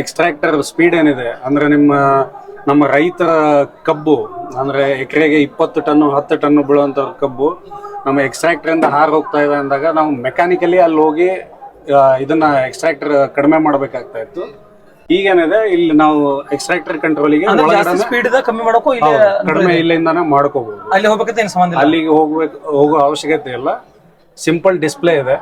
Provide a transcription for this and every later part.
Extractor speed ಏನಿದೆ? ಅಂದ್ರೆ ನಿಮ್ಮ ನಮ್ಮ ರೈತರ ಕಬ್ಬು ಅಂದ್ರೆ ಎಕರೆಗೆ ಇಪ್ಪತ್ತು ಟನ್ನು ಹತ್ತು ಟನ್ನು ಬೀಳುವಂತ ಕಬ್ಬು ನಮ್ಮ ಎಕ್ಸ್ಟ್ರಾಕ್ಟರ್ ಇಂದ ಹಾರು ಹೋಗ್ತಾ ಇದೆ ಅಂದಾಗ ನಾವು ಮೆಕ್ಯಾನಿಕಲಿ ಅಲ್ಲಿ ಹೋಗಿ ಇದನ್ನ ಎಕ್ಸ್ಟ್ರಾಕ್ಟರ್ ಕಡಿಮೆ ಮಾಡಬೇಕಾಗ್ತಾ ಇತ್ತು. ಈಗೇನಿದೆ ಇಲ್ಲಿ ನಾವು ಎಕ್ಸ್ಟ್ರಾಕ್ಟರ್ ಕಂಟ್ರೋಲಿಗೆ ಸ್ಪೀಡ್ ಕಮ್ಮಿ ಮಾಡಕ್ಕೂ ಇಲ್ಲಿ ಕಡಿಮೆ ಇಲ್ಲಿಂದಾನೆ ಮಾಡ್ಕೋಬಹುದು ಅಲ್ಲಿ ಹೋಗ್ಬೇಕಂತ ಏನು ಸಂಬಂಧ ಇಲ್ಲ? ಅಲ್ಲಿಗೆ ಹೋಗ್ಬೇಕು ಹೋಗೋ ಅವಶ್ಯಕತೆ ಇಲ್ಲ. ಸಿಂಪಲ್ ಡಿಸ್ಪ್ಲೇ ಇದೆ.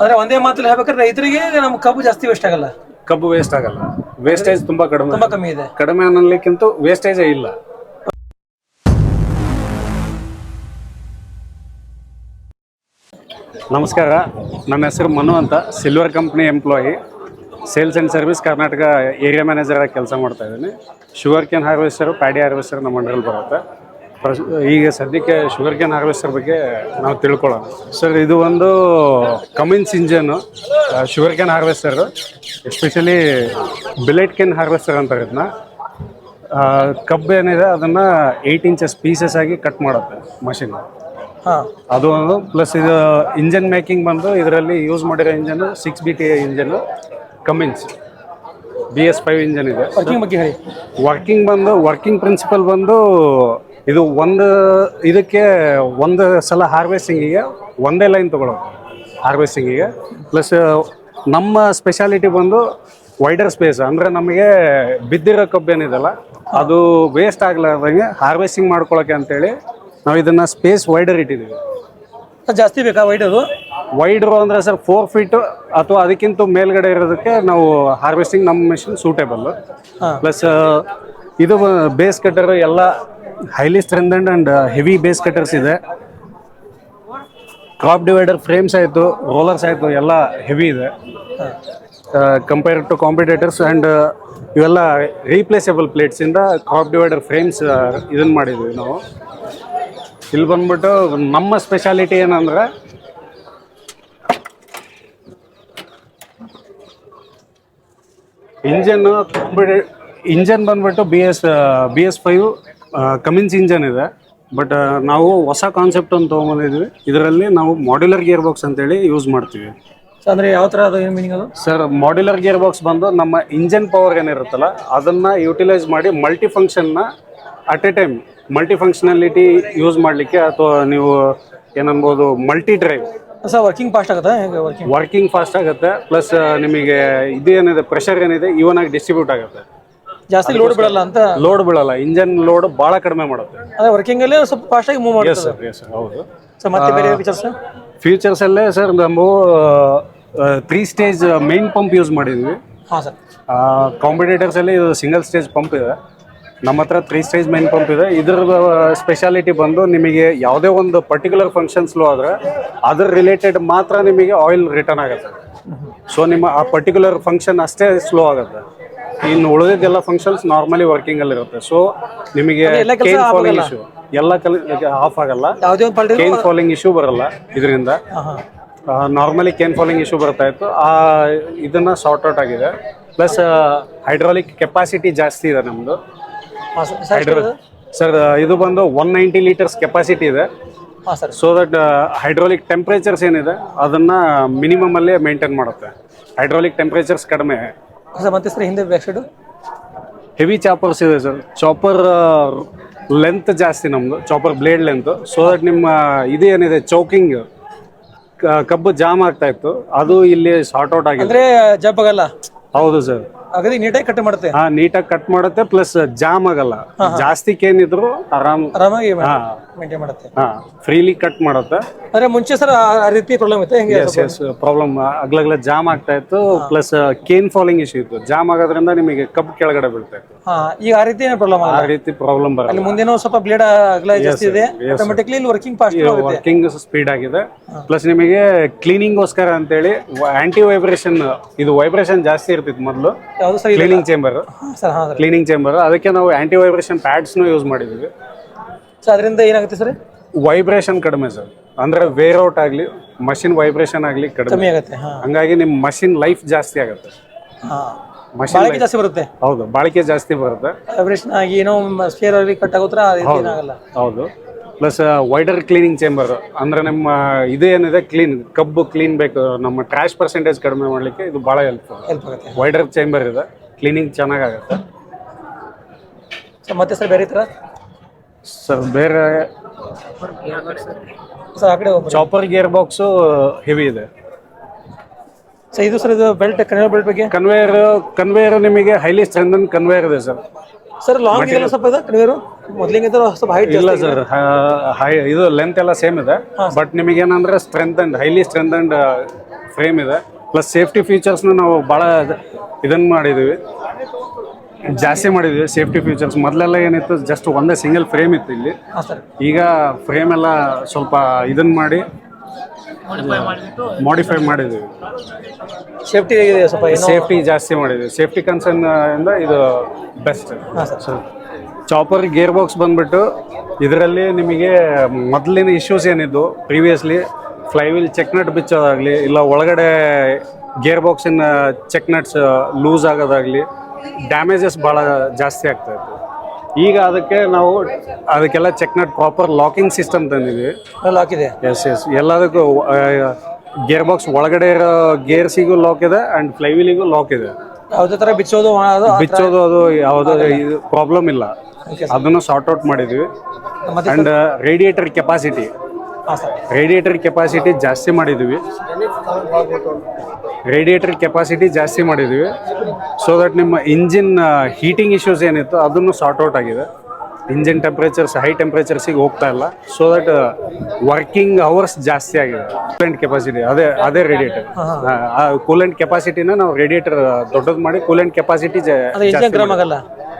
ಅಂದ್ರೆ ಒಂದೇ ಮಾತಲ್ಲಿ ಹೇಳ್ಬೇಕಾದ್ರೆ ರೈತರಿಗೆ ನಮ್ಮ ಕಬ್ಬು ಜಾಸ್ತಿ ವೇಸ್ಟ್ ಆಗಲ್ಲ. ಕಬ್ಬು ವೇಸ್ಟ್ ಆಗಲ್ಲ. ವೇಸ್ಟೇಜ್ ತುಂಬಾ ಕಡಿಮೆ. ತುಂಬಾ ಕಮ್ಮಿ ಇದೆ. ಕಡಿಮೆ ಅನ್ನಲಿಕ್ಕಿಂತ ವೇಸ್ಟೇಜೇ ಇಲ್ಲ. ನಮಸ್ಕಾರ. ನನ್ನ ಹೆಸರು ಮನು ಅಂತ. Silver company employee sales and service Karnataka area manager ಆಗಿ ಕೆಲಸ ಮಾಡ್ತಾ ಇದ್ದೀನಿ. Sugar cane harvester paddy harvester ನಮ್ಮ ಅಂಡರಲ್ಲಿ ಬರುತ್ತೆ. ಈಗ ಸದ್ಯಕ್ಕೆ ಶುಗರ್ ಕೇನ್ ಹಾರ್ವೆಸ್ಟರ್ ಬಗ್ಗೆ ನಾವು ತಿಳ್ಕೊಳ್ಳೋಣ. ಸರ್ ಇದು ಒಂದು Cummins engine sugar cane harvester especially billet cane harvester ಅಂತ ಇದನ್ನ. ಕಬ್ಬು ಏನಿದೆ ಅದನ್ನ ಏಯ್ಟ್ ಇಂಚಸ್ ಪೀಸಸ್ ಆಗಿ ಕಟ್ ಮಾಡುತ್ತೆ ಮಷಿನ್ ಹಾಂ. ಅದು ಒಂದು ಪ್ಲಸ್ ಇದು ಇಂಜನ್ ಮೇಕಿಂಗ್ ಬಂದು ಇದರಲ್ಲಿ ಯೂಸ್ ಮಾಡಿರೋ engine six B T engine Cummins B S five engine ಇದೆ. ವರ್ಕಿಂಗ್ ಬಗ್ಗೆ ಹೇಳಿ. ವರ್ಕಿಂಗ್ ಬಂದು ವರ್ಕಿಂಗ್ ಪ್ರಿನ್ಸಿಪಲ್ ಬಂದು ಇದು ಒಂದು ಇದಕ್ಕೆ ಒಂದು ಸಲ ಹಾರ್ವೆಸ್ಟಿಂಗಿಗೆ ಒಂದೇ ಲೈನ್ ತಗೊಳ್ಳೋದು. ಹಾರ್ವೆಸ್ಟಿಂಗಿಗೆ ಪ್ಲಸ್ ನಮ್ಮ ಸ್ಪೆಷಾಲಿಟಿ ಬಂದು ವೈಡರ್ ಸ್ಪೇಸ್ ಅಂದರೆ ನಮಗೆ ಬಿದ್ದಿರೋ ಕಬ್ಬೇನಿದೆಲ್ಲ ಅದು ವೇಸ್ಟ್ ಆಗಲಾರ್ದಂಗೆ ಹಾರ್ವೆಸ್ಟಿಂಗ್ ಮಾಡ್ಕೊಳ್ಳೋಕೆ ಅಂತೇಳಿ ನಾವು ಇದನ್ನು ಸ್ಪೇಸ್ ವೈಡರ್ ಇಟ್ಟಿದ್ದೀವಿ ಜಾಸ್ತಿ ಬೇಕಾ ವೈಡರು ವೈಡರು ವೈಡ್ರು ಅಂದರೆ ಸರ್ ಫೋರ್ ಫೀಟ್ ಅಥವಾ ಅದಕ್ಕಿಂತ ಮೇಲ್ಗಡೆ ಇರೋದಕ್ಕೆ ನಾವು ಹಾರ್ವೆಸ್ಟಿಂಗ್ ನಮ್ಮ ಮೆಷಿನ್ ಸೂಟೇಬಲ್ ಪ್ಲಸ್ ಇದು ಬೇಸ್ ಕಟ್ಟರ್ ಎಲ್ಲ highly strengthened and heavy base cutters ಇದೆ. ಕ್ರಾಪ್ ಡಿವೈಡರ್ ಫ್ರೇಮ್ಸ್ ಆಯಿತು ರೋಲರ್ಸ್ ಆಯಿತು ಎಲ್ಲ ಹೆವಿ ಇದೆ. ಕಂಪೇರ್ ಟು ಕಾಂಪಿಟೇಟರ್ಸ್ ಆ್ಯಂಡ್ ಇವೆಲ್ಲ ರೀಪ್ಲೇಸಬಲ್ ಪ್ಲೇಟ್ಸಿಂದ ಕ್ರಾಪ್ ಡಿವೈಡರ್ ಫ್ರೇಮ್ಸ್ ಇದನ್ನು ಮಾಡಿದ್ವಿ ನಾವು. ಇಲ್ಲಿ ಬಂದ್ಬಿಟ್ಟು ನಮ್ಮ ಸ್ಪೆಷಾಲಿಟಿ ಏನಂದ್ರೆ ಇಂಜನ್ ಇಂಜನ್ ಬಂದ್ಬಿಟ್ಟು B S B S five Cummins engine ಇದೆ. ಬಟ್ ನಾವು ಹೊಸ ಕಾನ್ಸೆಪ್ಟ್ ಅಂತ ತೊಗೊಂಬಂದಿದ್ವಿ. ಇದರಲ್ಲಿ ನಾವು ಮಾಡ್ಯುಲರ್ ಗೇರ್ ಬಾಕ್ಸ್ ಅಂತೇಳಿ ಯೂಸ್ ಮಾಡ್ತೀವಿ. ಸೊ ಅಂದ್ರೆ ಯಾವ ತರ ಅದು ಏನು ಮೀನಿಂಗ್ ಅದು? ಸರ್ ಮಾಡ್ಯುಲರ್ ಗೇರ್ ಬಾಕ್ಸ್ ಬಂದು ನಮ್ಮ ಇಂಜನ್ ಪವರ್ ಏನಿರುತ್ತಲ್ಲ ಅದನ್ನ ಯುಟಿಲೈಸ್ ಮಾಡಿ ಮಲ್ಟಿ ಫಂಕ್ಷನ್ನ at a time multi functionality use ಮಾಡ್ಲಿಕ್ಕೆ ಅಥವಾ ನೀವು ಏನನ್ಬೋದು multi drive sir working fast ಆಗುತ್ತೆ? ಹೇಗೆ ವರ್ಕಿಂಗ್ ವರ್ಕಿಂಗ್ ಫಾಸ್ಟ್ ಆಗುತ್ತೆ. ಪ್ಲಸ್ ನಿಮಗೆ ಇದು ಏನಿದೆ ಪ್ರೆಷರ್ ಏನಿದೆ ಇವನ್ ಆಗಿ ಡಿಸ್ಟ್ರಿಬ್ಯೂಟ್ ಆಗುತ್ತೆ. ಜಾಸ್ತಿ ಲೋಡ್ ಬಿಡಲ್ಲ ಅಂತ ಲೋಡ್ ಬಿಡಲ್ಲ. ಇಂಜನ್ ಲೋಡ್ ಬಹಳ ಕಡಿಮೆ ಮಾಡುತ್ತೆ. ಅದೇ ವರ್ಕಿಂಗ್ ಅಲ್ಲಿ ಸ್ವಲ್ಪ ಫಾಸ್ಟ್ ಆಗಿ ಮೂವ್ ಎಸ್ ಮಾಡ್ತದೆ. ಸರ್ ಎಸ್ ಸರ್ ಹೌದು. ಸೊ ಮತ್ತೆ ಬೇರೆ ಫೀಚರ್ಸ್ ಫೀಚರ್ಸ್ ಅಲ್ಲೇ ಸರ್ ನಾವು three stage main pump use ಮಾಡಿದ್ವಿ. ಹಾಂ ಸರ್ ಕಾಂಪಿಟೇಟರ್ಸ್ ಅಲ್ಲಿ ಇದು ಸಿಂಗಲ್ ಸ್ಟೇಜ್ ಪಂಪ್ ಇದೆ. ನಮ್ಮ ಹತ್ರ ತ್ರೀ ಸ್ಟೇಜ್ ಮೈನ್ ಪಂಪ್ ಇದೆ. ಇದ್ರ ಸ್ಪೆಷಾಲಿಟಿ ಬಂದು ನಿಮಗೆ ಯಾವುದೇ ಒಂದು ಪರ್ಟಿಕ್ಯುಲರ್ ಫಂಕ್ಷನ್ ಸ್ಲೋ ಆದ್ರೆ ಅದ್ರ ರಿಲೇಟೆಡ್ ಮಾತ್ರ ನಿಮಗೆ ಆಯಿಲ್ ರಿಟರ್ನ್ ಆಗುತ್ತೆ. ಸೊ ನಿಮ್ಮ ಆ ಪರ್ಟಿಕ್ಯುಲರ್ ಫಂಕ್ಷನ್ ಅಷ್ಟೇ ಸ್ಲೋ ಆಗುತ್ತೆ. ಇನ್ನು ಉಳಿದಿದ್ದೆಲ್ಲ ಫಂಕ್ಷನ್ಸ್ ನಾರ್ಮಲಿ ವರ್ಕಿಂಗ್ ಅಲ್ಲಿ ಇರುತ್ತೆ. ಸೊ ನಿಮಗೆ ಕೇನ್ ಫಾಲಿಂಗ್? ಇಶ್ಯೂ ಎಲ್ಲ ಕಲ್ ಆಫ್ ಆಗಲ್ಲ. ಯಾವುದೇ ಒಂದು ಪಲ್ಟಿ ಕೇನ್ ಫಾಲಿಂಗ್ ಇಶ್ಯೂ ಬರಲ್ಲ ಇದರಿಂದ. ನಾರ್ಮಲಿ ಕೇನ್ ಫಾಲಿಂಗ್ ಇಶ್ಯೂ ಬರ್ತಾ ಇತ್ತು. ಆ ಇದನ್ನ ಸಾರ್ಟ್ ಔಟ್ ಆಗಿದೆ. ಪ್ಲಸ್ ಹೈಡ್ರಾಲಿಕ್ ಕೆಪಾಸಿಟಿ ಜಾಸ್ತಿ ಇದೆ ನಮ್ಮದು ಸರ್ ಇದು? ಬಂದು ಒನ್ ನೈಂಟಿ ಲೀಟರ್ಸ್ ಕೆಪಾಸಿಟಿ ಇದೆ. ಸೊ ದಟ್ ಹೈಡ್ರಾಲಿಕ್ ಟೆಂಪ್ರೇಚರ್ಸ್ ಏನಿದೆ ಅದನ್ನ ಮಿನಿಮಮ್ ಅಲ್ಲೇ ಮೇಂಟೈನ್ ಮಾಡುತ್ತೆ. ಹೈಡ್ರಾಲಿಕ್ ಟೆಂಪ್ರೇಚರ್ಸ್ ಕಡಿಮೆ. ಸರ್ ಮತ್ತೆ ಸರ್ ಹಿಂದೆ ಬ್ಯಾಕ್ ಸೈಡು ಹೆವಿ ಚಾಪರ್ಸ್ ಇದೆ ಸರ್ ಚಾಪರ್ ಲೆಂತ್ ಜಾಸ್ತಿ ನಮ್ಮದು chopper blade length so that ನಿಮ್ಮ ಇದು ಏನಿದೆ ಚೌಕಿಂಗ್ ಕಬ್ಬು ಜಾಮ್ ಆಗ್ತಾ ಇತ್ತು. ಅದು ಇಲ್ಲಿ ಶಾರ್ಟ್ ಔಟ್ ಆಗಿದೆ. ಅಂದ್ರೆ ಜಬ್ ಆಗಲ್ಲ? ಹೌದು ಸರ್ ಹಾಗಾದ್ರೆ ನೀಟಾಗಿ ಕಟ್ ಮಾಡುತ್ತೆ? ಹಾ ನೀಟಾಗಿ ಕಟ್ ಮಾಡುತ್ತೆ ಪ್ಲಸ್ ಜಾಮ್ ಆಗಲ್ಲ. ಜಾಸ್ತಿ ಏನಿದ್ರು ಆರಾಮ್ ಆರಾಮಾಗಿ ಹಾ. ಮೇಂಟೈನ್ ಮಾಡುತ್ತೆ. ಹಾ ಫ್ರೀಲಿ ಕಟ್ ಮಾಡುತ್ತೆ. ಅಂದ್ರೆ ಮುಂಚೆ ಸರ್ ಆ ರೀತಿ ಪ್ರಾಬ್ಲಮ್ ಇತ್ತು ಹೆಂಗೆ ಎಸ್ ಎಸ್ ಪ್ರಾಬ್ಲಮ್ ಅಗ್ಲಗ್ಲ ಜಾಮ್ ಆಗ್ತಾ ಇತ್ತು ಪ್ಲಸ್ ಕೇನ್ ಫಾಲಿಂಗ್ ಇಶ್ಯೂ ಇತ್ತು. ಜಾಮ್ ಆಗೋದ್ರಿಂದ ನಿಮಗೆ ಕಬ್ ಕೆಳಗಡೆ ಬೀಳ್ತಾ ಇತ್ತು. ಹಾ ಈಗ ಆ ರೀತಿ ಪ್ರಾಬ್ಲಮ್ ಆ ಆಗಲ್ಲ ರೀತಿ ಪ್ರಾಬ್ಲಮ್ ಬರಲ್ಲ. ಅಲ್ಲಿ ಮುಂದೇನೋ ಸ್ವಲ್ಪ ಬ್ಲೇಡ್ ಅಗಲ ಜಾಸ್ತಿ ಇದೆ ಆಟೋಮೆಟಿಕ್ಲಿ ಇಲ್ಲಿ ವರ್ಕಿಂಗ್ ಫಾಸ್ಟ್ ಆಗುತ್ತೆ ವರ್ಕಿಂಗ್ ಸ್ಪೀಡ್ ಆಗಿದೆ. ಪ್ಲಸ್ ನಿಮಗೆ ಕ್ಲೀನಿಂಗ್ಗೋಸ್ಕರ ಅಂತೇಳಿ ಆಂಟಿ ವೈಬ್ರೇಷನ್ ಇದು ವೈಬ್ರೇಷನ್ ಜಾಸ್ತಿ ಇರ್ತಿತ್ತು ಮೊದಲು. ಯಾವುದು ಸರ್ ಕ್ಲೀನಿಂಗ್ ಚೇಂಬರ್ ಸರ್ ಹಾ ಸರ್. ಕ್ಲೀನಿಂಗ್ ಚೇಂಬರ್ ಅದಕ್ಕೆ ನಾವು ಆಂಟಿ ವೈಬ್ರೇಷನ್ ಪ್ಯಾಡ್ಸ್ನು ಯೂಸ್ ಮಾಡಿದ್ವಿ. ಸೊ ಅದರಿಂದ ಏನಾಗುತ್ತೆ ಸರ್? ವೈಬ್ರೇಷನ್ ಕಡಿಮೆ ಸರ್. ಅಂದ್ರೆ ವೇರ್ ಔಟ್ ಆಗಲಿ ಮಷಿನ್ ವೈಬ್ರೇಷನ್ ಆಗಲಿ ಕಡಿಮೆ. ಕಮ್ಮಿ ಆಗುತ್ತೆ ಹಾ. ಹಂಗಾಗಿ ನಿಮ್ಮ ಮಷಿನ್ ಲೈಫ್ ಜಾಸ್ತಿ ಆಗುತ್ತೆ. ಹಾ. ಮಷಿನ್ ಬಾಳಿಕೆ ಜಾಸ್ತಿ ಬರುತ್ತೆ? ಹೌದು ಬಾಳಿಕೆ ಜಾಸ್ತಿ ಬರುತ್ತೆ. ವೈಬ್ರೇಷನ್ ಆಗಿ ಏನೋ ಸ್ಪೇರ್ ಅಲ್ಲಿ ಕಟ್ ಆಗೋತ್ರ ಏನಾಗಲ್ಲ ಹೌದು ಪ್ಲಸ್ ವೈಡರ್ ಕ್ಲೀನಿಂಗ್ ಚೇಂಬರ್ ಅಂದ್ರೆ ನಮ್ಮ ಇದು ಏನಿದೆ ಕ್ಲೀನ್ ಕಬ್ಬು ಕ್ಲೀನ್ ಬೇಕು. ನಮ್ಮ ಟ್ರಾಶ್ ಪರ್ಸೆಂಟೇಜ್ ಕಡಿಮೆ ಮಾಡಲಿಕ್ಕೆ ಇದು ಭಾಳ ಹೆಲ್ಪ್ ಹೆಲ್ಪ್ ಆಗುತ್ತೆ. ವೈಡರ್ ಚೇಂಬರ್ ಇದೆ ಕ್ಲೀನಿಂಗ್ ಚೆನ್ನಾಗಾಗುತ್ತೆ ಸೊ ಮತ್ತೆ ಸರ್ ಬೇರೆ ಥರ ಸರ್ ಬೇರೆ ಸರ್ ಆ ಕಡೆ ಹೋಗ್ಬೋದು ಚಾಪರ್ ಗೇರ್ ಬಾಕ್ಸ್ ಹೆವಿ ಇದೆ. ಸೊ ಇದು ಸರ್ ಇದು ಬೆಲ್ಟ್ ಕನ್ವೇರ್ ಬೆಲ್ಟ್ ಬಗ್ಗೆ? ಕನ್ವೇಯರ್ ಕನ್ವೇಯರ್ ನಿಮಗೆ ಹೈಲಿ ಸ್ಟ್ರೆಂದನ್ ಕನ್ವೇಯರ್ ಇದೆ ಸರ್ ಸರ್ ಲಾಂಗ್ ಇದೆಲ್ಲ ಸ್ವಲ್ಪ ಇದೆ ಕನ್ವೇರು ಮೊದಲಿಗೆ ಸ್ವಲ್ಪ ಹೈಟ್ ಇಲ್ಲ ಸರ್ ಹೈ ಇದು ಲೆಂತ್ ಎಲ್ಲ ಸೇಮ್ ಇದೆ. ಬಟ್ ನಿಮಗೆ ಏನಂದ್ರೆ strength and highly strength and frame ಇದೆ ಪ್ಲಸ್ ಸೇಫ್ಟಿ ಫೀಚರ್ಸ್ನ ನಾವು ಭಾಳ ಇದನ್ನ ಮಾಡಿದ್ದೀವಿ ಜಾಸ್ತಿ ಮಾಡಿದ್ವಿ. ಸೇಫ್ಟಿ ಫೀಚರ್ಸ್ ಮೊದಲೆಲ್ಲ ಏನಿತ್ತು ಜಸ್ಟ್ ಒಂದೇ ಸಿಂಗಲ್ ಫ್ರೇಮ್ ಇತ್ತು ಇಲ್ಲಿ. ಈಗ ಫ್ರೇಮ್ ಎಲ್ಲ ಸ್ವಲ್ಪ ಇದನ್ನ ಮಾಡಿ ಮಾಡಿಫೈ ಮಾಡಿದ್ವಿ. ಸೇಫ್ಟಿ ಸ್ವಲ್ಪ ಸೇಫ್ಟಿ ಜಾಸ್ತಿ ಮಾಡಿದ್ವಿ. ಸೇಫ್ಟಿ ಕನ್ಸರ್ನ್ ಇಂದ ಇದು ಬೆಸ್ಟ್ ಚಾಪರ್ ಗೇರ್ ಬಾಕ್ಸ್ ಬಂದ್ಬಿಟ್ಟು ಇದರಲ್ಲಿ ನಿಮಗೆ ಮೊದಲಿನ ಇಶ್ಯೂಸ್ ಏನಿದ್ದು ಪ್ರೀವಿಯಸ್ಲಿ ಫ್ಲೈವೀಲ್ ಚೆಕ್ ನಟ್ ಬಿಚ್ಚೋದಾಗಲಿ ಇಲ್ಲ ಒಳಗಡೆ ಗೇರ್ ಬಾಕ್ಸಿನ ಚೆಕ್ ನಟ್ಸ್ ಲೂಸ್ ಆಗೋದಾಗಲಿ ಡ್ಯಾಮೇಜಸ್ ಭಾಳ ಜಾಸ್ತಿ ಆಗ್ತಾ ಇತ್ತು. ಈಗ ಅದಕ್ಕೆ ನಾವು ಅದಕ್ಕೆಲ್ಲ check nut proper locking system ತಂದಿದ್ವಿ lock ಇದೆ. ಎಸ್ ಎಸ್ ಎಲ್ಲದಕ್ಕೂ ಗೇರ್ ಬಾಕ್ಸ್ ಒಳಗಡೆ ಇರೋ ಗೇರ್ಸಿಗೂ ಲಾಕ್ ಇದೆ ಆ್ಯಂಡ್ ಫ್ಲೈವೀಲಿಗೂ ಲಾಕ್ ಇದೆ. ಯಾವುದೇ ಥರ ಬಿಚ್ಚೋದು ಮಾಡೋದು ಬಿಚ್ಚೋದು ಅದು ಯಾವುದೋ ಇದು ಪ್ರಾಬ್ಲಮ್ ಇಲ್ಲ. ಅದನ್ನು ಶಾರ್ಟ್ ಔಟ್ ಮಾಡಿದ್ವಿ. And and radiator capacity radiator capacity ಜಾಸ್ತಿ ಮಾಡಿದ್ವಿ. ರೇಡಿಯೇಟರ್ ಕೆಪಾಸಿಟಿ ಜಾಸ್ತಿ ಮಾಡಿದ್ದೀವಿ. ಸೊ ದಟ್ ನಿಮ್ಮ ಇಂಜಿನ್ ಹೀಟಿಂಗ್ ಇಶ್ಯೂಸ್ ಏನಿತ್ತು ಅದನ್ನು ಸಾರ್ಟ್ ಔಟ್ ಆಗಿದೆ. ಇಂಜಿನ್ ಟೆಂಪ್ರೇಚರ್ಸ್ ಹೈ ಟೆಂಪ್ರೇಚರ್ಸಿಗೆ ಹೋಗ್ತಾ ಇಲ್ಲ. ಸೊ ದಟ್ ವರ್ಕಿಂಗ್ ಅವರ್ಸ್ ಜಾಸ್ತಿ ಆಗಿದೆ. ಕೂಲೆಂಟ್ ಕೆಪಾಸಿಟಿ ಅದೇ ಅದೇ ರೇಡಿಯೇಟರ್ ಕೂಲೆಂಟ್ ಕೆಪಾಸಿಟಿನ ನಾವು ರೇಡಿಯೇಟರ್ ದೊಡ್ಡದು ಮಾಡಿ ಕೂಲೆಂಟ್ ಕೆಪಾಸಿಟಿ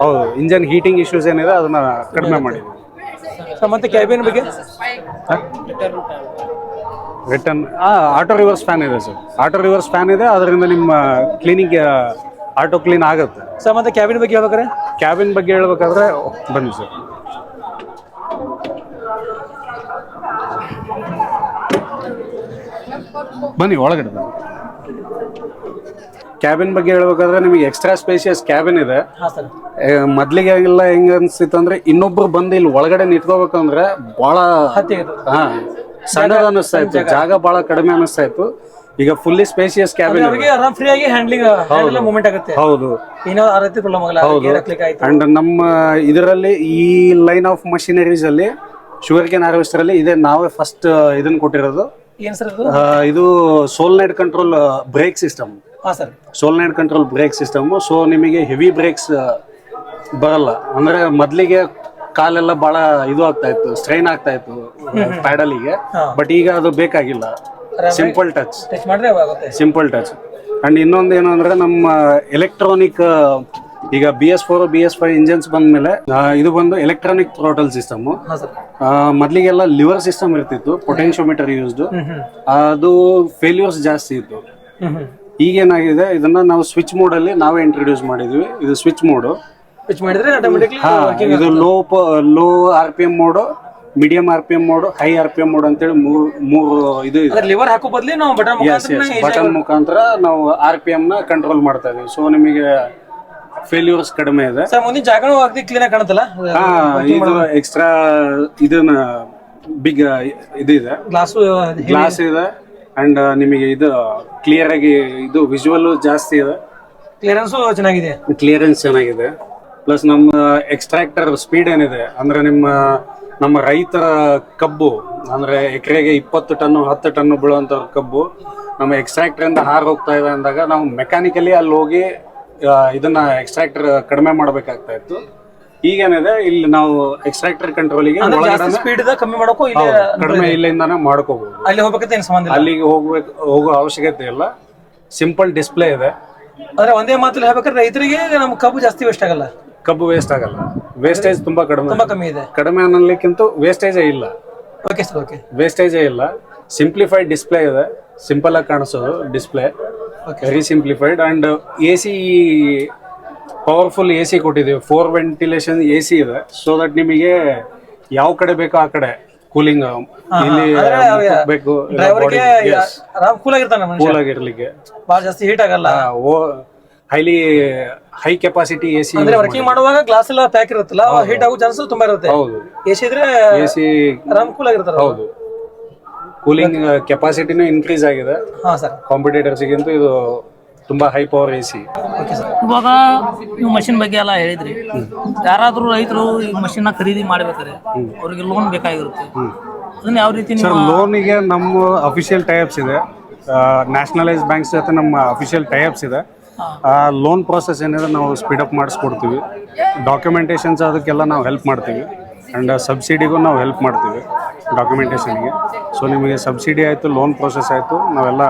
ಹೌದು ಇಂಜನ್ ಹೀಟಿಂಗ್ ಇಶ್ಯೂಸ್ ಏನಿದೆ ಅದನ್ನ ಕಡಿಮೆ ಮಾಡಿದ್ವಿ ಮತ್ತೆ ಕ್ಯಾಬಿನ್ ಬಗ್ಗೆ? ರಿಟರ್ನ್ ಆಟೋ ರಿವರ್ಸ್ ಫ್ಯಾನ್ ಇದೆ ಸರ್. ಆಟೋ ರಿವರ್ಸ್ ಫ್ಯಾನ್ ಇದೆ ಅದರಿಂದ ನಿಮ್ಮ ಕ್ಲೀನಿಂಗ್ ಆಟೋ ಕ್ಲೀನ್ ಆಗುತ್ತೆ. ಸರ್ ಮತ್ತೆ ಕ್ಯಾಬಿನ್ ಬಗ್ಗೆ ಹೇಳ್ಬೇಕಾದ್ರೆ? ಕ್ಯಾಬಿನ್ ಬಗ್ಗೆ ಹೇಳ್ಬೇಕಾದ್ರೆ ಬನ್ನಿ ಸರ್. ಬನ್ನಿ ಒಳಗಡೆ ಬನ್ನಿ. ಕ್ಯಾಬಿನ್ ಬಗ್ಗೆ ಹೇಳ್ಬೇಕಾದ್ರೆ ನಿಮಗೆ ಎಕ್ಸ್ಟ್ರಾ ಸ್ಪೇಸಿಯಸ್ ಕ್ಯಾಬಿನ್ ಇದೆ. ಮೊದ್ಲಿಗೆ ಎಲ್ಲ ಹೆಂಗ ಅನ್ಸಿತ್ತು ಅಂದ್ರೆ ಇನ್ನೊಬ್ರು ಬಂದು ಇಲ್ಲಿ ಒಳಗಡೆ ನಿಂತ್ಕೋಬೇಕಂದ್ರೆ ಬಹಳ ಹಾ. ಸಣ್ಣದ ಅನಿಸ್ತಾ ಇತ್ತು. ಜಾಗ. ಬಹಳ ಕಡಿಮೆ ಅನಿಸ್ತಾ ಇತ್ತು. ಈಗ ಫುಲ್ಲಿ ಸ್ಪೇಸಿಯಸ್ ಕ್ಯಾಬಿನ್ ಅವ್ರಿಗೆ ಆರಾಮ್ ಫ್ರೀ ಆಗಿ ಹ್ಯಾಂಡ್ಲಿಂಗ್ ಮೂಮೆಂಟ್ ಮೂವ್ಮೆಂಟ್ ಆಗುತ್ತೆ. ಹೌದು. ಏನೋ ಆ ರೀತಿ ಪ್ರಾಬ್ಲಮ್ ಆಗಲ್ಲ. ಗೇರ್ ಹಾಕ್ಲಿಕ್ಕೆ ಅಂಡ್ ನಮ್ಮ ಇದರಲ್ಲಿ ಈ ಲೈನ್ ಆಫ್ ಮಷಿನರೀಸ್ ಅಲ್ಲಿ ಶುಗರ್ ಕೇನ್ ಹಾರ್ವೆಸ್ಟರ್ ಅಲ್ಲಿ ಇದೆ. ನಾವೇ ಫಸ್ಟ್ ಇದನ್ನ ಕೊಟ್ಟಿರೋದು. ಏನ್ ಸರ್ ಇದು ಸೋಲ್ ಸೋಲ್ನೈಡ್ ಕಂಟ್ರೋಲ್ ಬ್ರೇಕ್ ಸಿಸ್ಟಮ್ ಹಾಂ sir. Solenoid control brake system so ನಿಮಗೆ ಹೆವಿ ಬ್ರೇಕ್ಸ್ ಬರಲ್ಲ. ಅಂದ್ರೆ ಮೊದ್ಲಿಗೆ ಕಾಲೆಲ್ಲ ಬಹಳ ಇದು ಆಗ್ತಾ ಇತ್ತು ಸ್ಟ್ರೈನ್ ಆಗ್ತಾ ಇತ್ತು ಪ್ಯಾಡಲಿಗೆ ಬಟ್ ಈಗ ಅದು ಬೇಕಾಗಿಲ್ಲ. Simple touch simple touch and ಇನ್ನೊಂದು ಏನು ಅಂದ್ರೆ ನಮ್ಮ ಎಲೆಕ್ಟ್ರಾನಿಕ್ ಈಗ B S four B S five engines ಬಂದ್ಮೇಲೆ ಇದು ಬಂದು ಎಲೆಕ್ಟ್ರಾನಿಕ್ ಥ್ರೋಟಲ್ ಸಿಸ್ಟಮ್ ಮೊದ್ಲಿಗೆಲ್ಲ ಲಿವರ್ ಸಿಸ್ಟಮ್ ಇರ್ತಿತ್ತು ಪೊಟೆನ್ಶಿಯೋಮೀಟರ್ ಯೂಸ್ಡ್ ಅದು ಫೇಲ್ಯೂರ್ಸ್ ಜಾಸ್ತಿ ಇತ್ತು. ಈಗೇನಾಗಿದೆ ಇದನ್ನ ನಾವು ಸ್ವಿಚ್ ಮೋಡ್ ಅಲ್ಲಿ ನಾವೇ ಇಂಟ್ರೊಡ್ಯೂಸ್ ಮಾಡಿದ್ವಿ. ಇದು ಸ್ವಿಚ್ ಮೋಡ್ ಟಚ್ ಮಾಡಿದ್ರೆ ಆಟೋಮೆಟಿಕ್ಲಿ ಇದು low low R P M mode medium R P M mode high R P M mode ಅಂತೇಳಿ ಮೂರು ಮೂರು ಇದು ಇದೆ. ಅದ್ರ ಲಿವರ್ ಹಾಕೋ ಬದಲಿ ನಾವು ಬಟನ್ ಬಟನ್ ಮುಖಾಂತರ ನಾವು ಆರ್ ಪಿ ಎಂ ನ ಕಂಟ್ರೋಲ್ ಮಾಡ್ತಾ ಇದೀವಿ. ಸೊ ನಿಮಗೆ ಫೇಲ್ಯೂರ್ಸ್ ಕಡಿಮೆ ಇದೆ. ಸರ್ ಮುಂದಿನ ಜಾಗ ಅಗದಿ ಕ್ಲೀನ್ ಕಾಣುತ್ತಲ್ಲ? ಹಾ ಇದು ಎಕ್ಸ್ಟ್ರಾ ಇದನ್ನ ಬಿಗ್ ಇದು ಇದೆ ಗ್ಲಾಸ್ ಗ್ಲಾಸ್ ಇದೆ. ಅಂಡ್ ನಿಮಗೆ ಇದು ಕ್ಲಿಯರ್ ಆಗಿ ಇದು ವಿಜುವಲ್ ಜಾಸ್ತಿ ಇದೆ. ಕ್ಲಿಯರೆನ್ಸ್ ಚೆನ್ನಾಗಿದೆ. ಕ್ಲಿಯರೆನ್ಸ್ ಚೆನ್ನಾಗಿದೆ. ಪ್ಲಸ್ ನಮ್ಮ ಎಕ್ಸ್ಟ್ರಾಕ್ಟರ್ ಸ್ಪೀಡ್ ಏನಿದೆ ಅಂದರೆ ನಿಮ್ಮ ನಮ್ಮ ರೈತರ ಕಬ್ಬು ಅಂದರೆ ಎಕರೆಗೆ ಇಪ್ಪತ್ತು ಟನ್ನು ಹತ್ತು ಟನ್ನು ಬೀಳುವಂಥ ಕಬ್ಬು ನಮ್ಮ ಎಕ್ಸ್ಟ್ರಾಕ್ಟ್ರಿಂದ ಹಾರು ಹೋಗ್ತಾ ಇದೆ ಅಂದಾಗ ನಾವು ಮೆಕ್ಯಾನಿಕಲಿ ಅಲ್ಲಿ ಹೋಗಿ ಇದನ್ನು ಎಕ್ಸ್ಟ್ರಾಕ್ಟರ್ ಕಡಿಮೆ ಮಾಡಬೇಕಾಗ್ತಾ ಇತ್ತು. ಈಗೇನಿದೆ ಇಲ್ಲಿ ನಾವು ಎಕ್ಸ್ಟ್ರಾಕ್ಟರ್ ಕಂಟ್ರೋಲಿಗೆ ಸ್ಪೀಡ್ ಕಮ್ಮಿ ಮಾಡೋಕ್ಕೂ ಕಡಿಮೆ ಇಲ್ಲಿಂದಾನೇ ಮಾಡ್ಕೋಬಹುದು ಅಲ್ಲಿ ಹೋಗ್ಬೇಕಂತ ಏನು ಸಂಬಂಧ ಇಲ್ಲ? ಅಲ್ಲಿಗೆ ಹೋಗ್ಬೇಕು ಹೋಗೋ ಅವಶ್ಯಕತೆ ಇಲ್ಲ. ಸಿಂಪಲ್ ಡಿಸ್ಪ್ಲೇ ಇದೆ. ಅಂದ್ರೆ ಒಂದೇ ಮಾತಲ್ಲಿ ಹೇಳ್ಬೇಕಾದ್ರೆ ರೈತರಿಗೆ ನಮ್ಮ ಕಬ್ಬು ಜಾಸ್ತಿ ವೇಸ್ಟ್ ಆಗಲ್ಲ. ಕಬ್ಬು ವೇಸ್ಟ್ ಆಗಲ್ಲ. ವೇಸ್ಟೇಜ್ ತುಂಬಾ ಕಡಿಮೆ. ತುಂಬಾ ಕಮ್ಮಿ ಇದೆ. ಕಡಿಮೆ ಅನ್ನಲಿಕ್ಕಿಂತ ವೇಸ್ಟೇಜೇ ಇಲ್ಲ. ಓಕೆ ಸರ್ ಓಕೆ ವೇಸ್ಟೇಜೇ ಇಲ್ಲ. ಸಿಂಪ್ಲಿಫೈಡ್ ಡಿಸ್ಪ್ಲೇ ಇದೆ. ಸಿಂಪಲ್ ಆಗಿ ಕಾಣಿಸೋದು display very simplified and A C powerful A C ಕೊಟ್ಟಿದ್ದೀವಿ. ಫೋರ್ ವೆಂಟಿಲೇಷನ್ ಎ ಸಿ ಇದೆ. ಸೊ ದಟ್ ನಿಮಗೆ ಯಾವ ಕಡೆ ಬೇಕೋ ಆ ಕಡೆ ಕೂಲಿಂಗ್ ಇಲ್ಲಿ ಬೇಕು ಕೂಲ್ ಆಗಿರ್ಲಿಕ್ಕೆ. ಬಹಳ ಜಾಸ್ತಿ ಹೀಟ್ ಆಗಲ್ಲ. Highly high capacity A C ಅಂದ್ರೆ ವರ್ಕಿಂಗ್ ಮಾಡುವಾಗ ಗ್ಲಾಸ್ ಎಲ್ಲ ಪ್ಯಾಕ್ ಇರುತ್ತಲ್ಲ ಹೀಟ್ ಆಗೋ ಚಾನ್ಸ್ ತುಂಬಾ ಇರುತ್ತೆ. ಹೌದು. ಎ ಸಿ ಇದ್ರೆ ಎ ಸಿ ಆರಾಮ್ ಕೂಲ್ ಆಗಿರ್ತಾರ ಹೌದು. ಕೂಲಿಂಗ್ ಕೆಪಾಸಿಟಿನೂ ಇನ್ಕ್ರೀಸ್ ಆಗಿದೆ. ಹಾ ಸರ್ ಕಾಂಪಿಟೇಟರ್ಸ್ಗಿಂತ ಇದು ತುಂಬಾ high power A C okay sir ಇವಾಗ ನೀವು ಮಷಿನ್ ಬಗ್ಗೆ ಎಲ್ಲ ಹೇಳಿದ್ರಿ. ಯಾರಾದ್ರೂ ರೈತರು ಈ ಮಷಿನ್ ಖರೀದಿ ಮಾಡ್ಬೇಕಾರೆ ಅವ್ರಿಗೆ ಲೋನ್ ಬೇಕಾಗಿರುತ್ತೆ. ಅದನ್ನ ಯಾವ ರೀತಿ ಸರ್ ಲೋನಿಗೆ ನಮ್ಮ ಅಫಿಷಿಯಲ್ ಟೈಪ್ಸ್ ಇದೆ. ನ್ಯಾಷನಲೈಸ್ ಬ್ಯಾಂಕ್ಸ್ ಜೊತೆ ನಮ್ಮ ಅಫಿಷಿಯಲ್ ಟೈಪ್ಸ್ ಇದೆ. ಲೋನ್ ಪ್ರೊಸೆಸ್ ಏನಿದೆ ನಾವು ಸ್ಪೀಡಪ್ ಮಾಡಿಸ್ಕೊಡ್ತೀವಿ. ಡಾಕ್ಯುಮೆಂಟೇಷನ್ಸ್ ಅದಕ್ಕೆಲ್ಲ ನಾವು ಹೆಲ್ಪ್ ಮಾಡ್ತೀವಿ. ಆ್ಯಂಡ್ ಸಬ್ಸಿಡಿಗೂ ನಾವು ಹೆಲ್ಪ್ ಮಾಡ್ತೀವಿ ಡಾಕ್ಯುಮೆಂಟೇಷನ್ಗೆ ಸೊ ನಿಮಗೆ ಸಬ್ಸಿಡಿ ಆಯಿತು ಲೋನ್ ಪ್ರೊಸೆಸ್ ಆಯಿತು ನಾವೆಲ್ಲ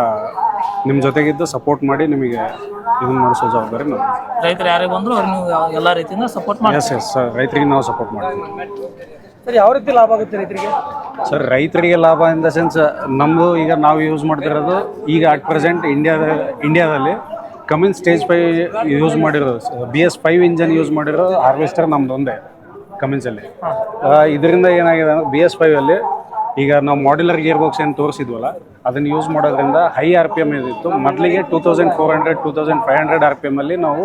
ನಿಮ್ಮ ಜೊತೆಗಿದ್ದು ಸಪೋರ್ಟ್ ಮಾಡಿ ನಿಮಗೆ ಇದನ್ನು ಮಾಡಿಸೋ ಜವಾಬ್ದಾರಿ ನಾವು. ರೈತರು ಯಾರೇ ಬಂದರೂ ಅವ್ರಿಗೆ ನೀವು ಎಲ್ಲ ರೀತಿಯಿಂದ ಸಪೋರ್ಟ್ ಮಾಡಿ ಎಸ್ ಎಸ್ ಸರ್ ರೈತರಿಗೆ ನಾವು ಸಪೋರ್ಟ್ ಮಾಡ್ತೀವಿ. ಸರ್ ಯಾವ ರೀತಿ ಲಾಭ ಆಗುತ್ತೆ ರೈತರಿಗೆ? ಸರ್ ರೈತರಿಗೆ ಲಾಭ ಇನ್ ದ ಸೆನ್ಸ್ ನಮ್ಮದು ಈಗ ನಾವು ಯೂಸ್ ಮಾಡ್ತಿರೋದು ಈಗ ಅಟ್ ಪ್ರೆಸೆಂಟ್ ಇಂಡಿಯಾದ ಇಂಡಿಯಾದಲ್ಲಿ ಕಮಿನ್ ಸ್ಟೇಜ್ ಫೈವ್ ಯೂಸ್ ಮಾಡಿರೋದು B S five engine use ಮಾಡಿರೋ ಹಾರ್ವೆಸ್ಟರ್ ನಮ್ದು ಒಂದೇ ಕಮಿನ್ಸಲ್ಲಿ ಇದರಿಂದ ಏನಾಗಿದೆ ಅಂದ್ರೆ ಬಿ ಎಸ್ ಫೈವ್ ಅಲ್ಲಿ ಈಗ ನಾವು ಮಾಡ್ಯುಲರ್ ಗೇರ್ ಬಾಕ್ಸ್ ಏನು ತೋರಿಸಿದ್ವಲ್ಲ ಅದನ್ನು ಯೂಸ್ ಮಾಡೋದ್ರಿಂದ ಹೈ ಆರ್ ಪಿ ಎಂ ಇದಿತ್ತು ಮೊದಲಿಗೆ two thousand four hundred two thousand five hundred R P ಎಮ್ಮಲ್ಲಿ ನಾವು